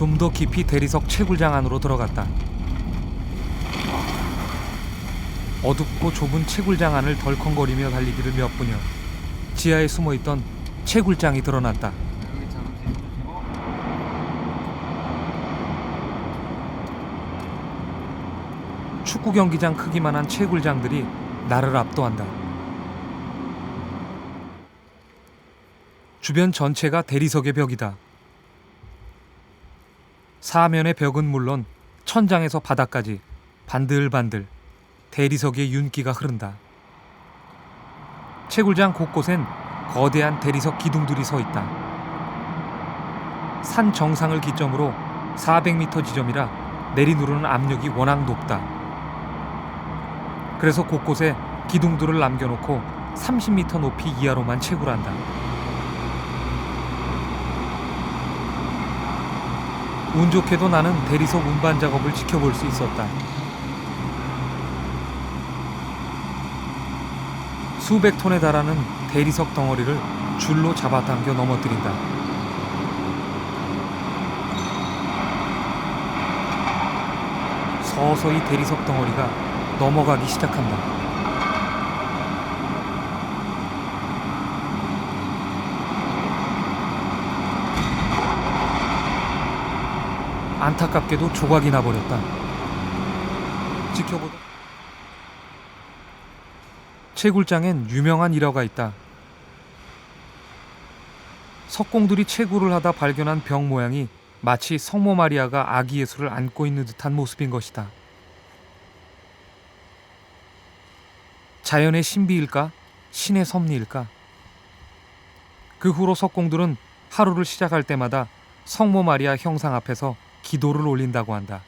좀 더 깊이 대리석 채굴장 안으로 들어갔다. 어둡고 좁은 채굴장 안을 덜컹거리며 달리기를 몇 분여 지하에 숨어있던 채굴장이 드러났다. 축구 경기장 크기만한 채굴장들이 나를 압도한다. 주변 전체가 대리석의 벽이다. 사면의 벽은 물론 천장에서 바닥까지 반들반들 대리석의 윤기가 흐른다. 채굴장 곳곳엔 거대한 대리석 기둥들이 서 있다. 산 정상을 기점으로 400m 지점이라 내리누르는 압력이 워낙 높다. 그래서 곳곳에 기둥들을 남겨놓고 30m 높이 이하로만 채굴한다. 운 좋게도 나는 대리석 운반 작업을 지켜볼 수 있었다. 수백 톤에 달하는 대리석 덩어리를 줄로 잡아당겨 넘어뜨린다. 서서히 대리석 덩어리가 넘어가기 시작한다. 안타깝게도 조각이 나버렸다. 지켜보다 채굴장엔 유명한 일화가 있다. 석공들이 채굴을 하다 발견한 벽 모양이 마치 성모 마리아가 아기 예수를 안고 있는 듯한 모습인 것이다. 자연의 신비일까? 신의 섭리일까? 그 후로 석공들은 하루를 시작할 때마다 성모 마리아 형상 앞에서 기도를 올린다고 한다.